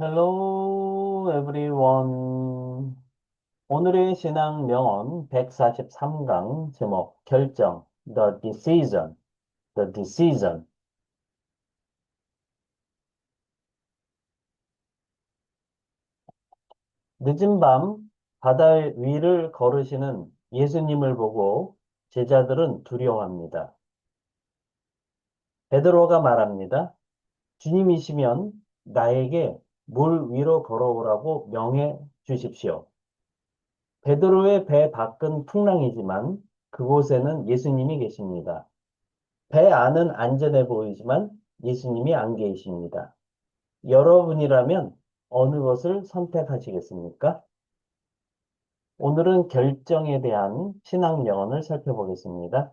Hello everyone. 오늘의 신앙 명언 143강 제목 결정 The decision. The decision. 늦은 밤 바다 위를 걸으시는 예수님을 보고 제자들은 두려워합니다. 베드로가 말합니다. 주님이시면 나에게 물 위로 걸어오라고 명해 주십시오. 베드로의 배 밖은 풍랑이지만 그곳에는 예수님이 계십니다. 배 안은 안전해 보이지만 예수님이 안 계십니다. 여러분이라면 어느 것을 선택하시겠습니까? 오늘은 결정에 대한 신앙 명언을 살펴보겠습니다.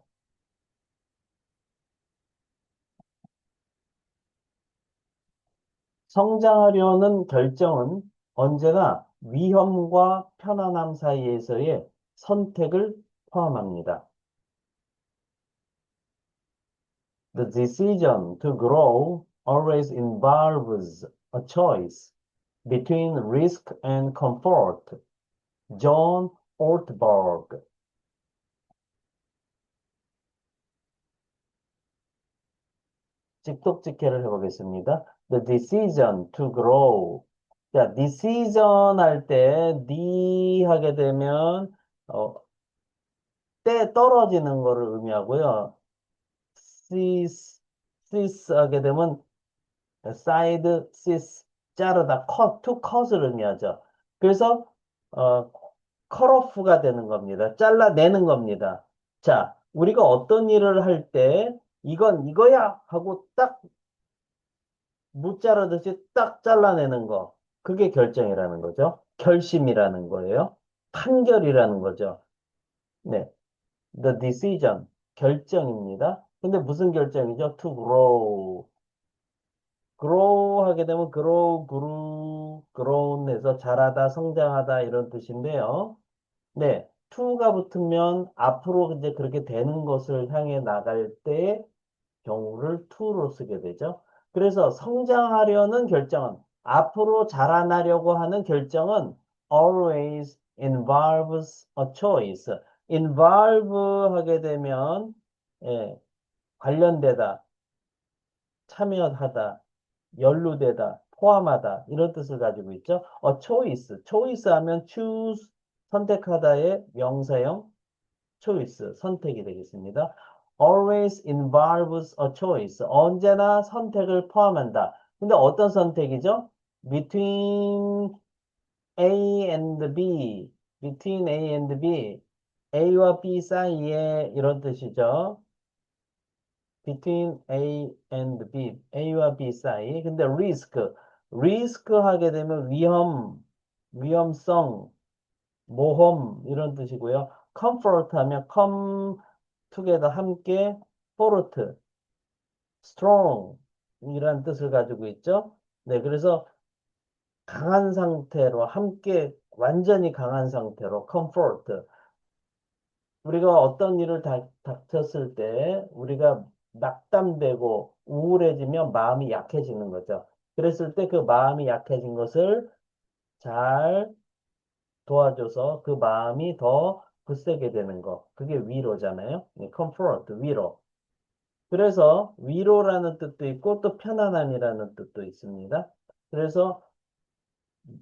성장하려는 결정은 언제나 위험과 편안함 사이에서의 선택을 포함합니다. The decision to grow always involves a choice between risk and comfort. John Ortberg 직독직해를 해보겠습니다. The decision to grow. 자, decision 할 때, D 하게 되면, 어, 때 떨어지는 거를 의미하고요. cease, cease 하게 되면, side, cease, 자르다, cut, to cut을 의미하죠. 그래서, 어, cut off가 되는 겁니다. 잘라내는 겁니다. 자, 우리가 어떤 일을 할 때, 이건 이거야! 하고 딱 무자르듯이 딱 잘라내는 거. 그게 결정이라는 거죠. 결심이라는 거예요. 판결이라는 거죠. 네. The decision. 결정입니다. 근데 무슨 결정이죠? To grow. grow 하게 되면 grow, grew, grown에서 자라다, 성장하다 이런 뜻인데요. 네. To가 붙으면 앞으로 이제 그렇게 되는 것을 향해 나갈 때 경우를 to로 쓰게 되죠. 그래서 성장하려는 결정은 앞으로 자라나려고 하는 결정은 always involves a choice. involve 하게 되면 예, 관련되다, 참여하다, 연루되다, 포함하다 이런 뜻을 가지고 있죠. a choice. choice 하면 choose 선택하다의 명사형 choice 선택이 되겠습니다. always involves a choice. 언제나 선택을 포함한다. 근데 어떤 선택이죠? between A and B. between A and B. A와 B 사이에 이런 뜻이죠. between A and B. A와 B 사이. 근데 risk. risk 하게 되면 위험, 위험성, 모험 이런 뜻이고요. comfort 하면 come together 함께 forth, strong 이란 뜻을 가지고 있죠. 네, 그래서 강한 상태로 함께 완전히 강한 상태로 comfort 우리가 어떤 일을 닥, 닥쳤을 때 우리가 낙담되고 우울해지면 마음이 약해지는 거죠. 그랬을 때 그 마음이 약해진 것을 잘 도와줘서 그 마음이 더 굳세게 되는 거. 그게 위로잖아요. 네, comfort, 위로. 그래서 위로라는 뜻도 있고 또 편안함이라는 뜻도 있습니다. 그래서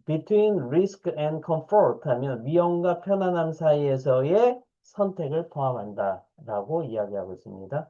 between risk and comfort 하면 위험과 편안함 사이에서의 선택을 포함한다 라고 이야기하고 있습니다.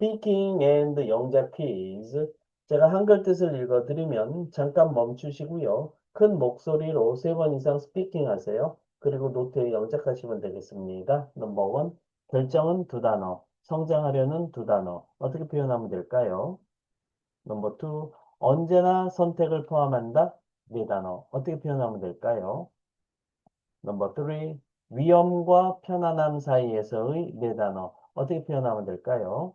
Speaking and 영작 퀴즈. 제가 한글 뜻을 읽어드리면 잠깐 멈추시고요. 큰 목소리로 세 번 이상 스피킹 하세요. 그리고 노트에 영작하시면 되겠습니다. 넘버 원, 결정은 두 단어, 성장하려는 두 단어. 어떻게 표현하면 될까요? 넘버 투, 언제나 선택을 포함한다. 네 단어. 어떻게 표현하면 될까요? 넘버 쓰리, 위험과 편안함 사이에서의 네 단어. 어떻게 표현하면 될까요?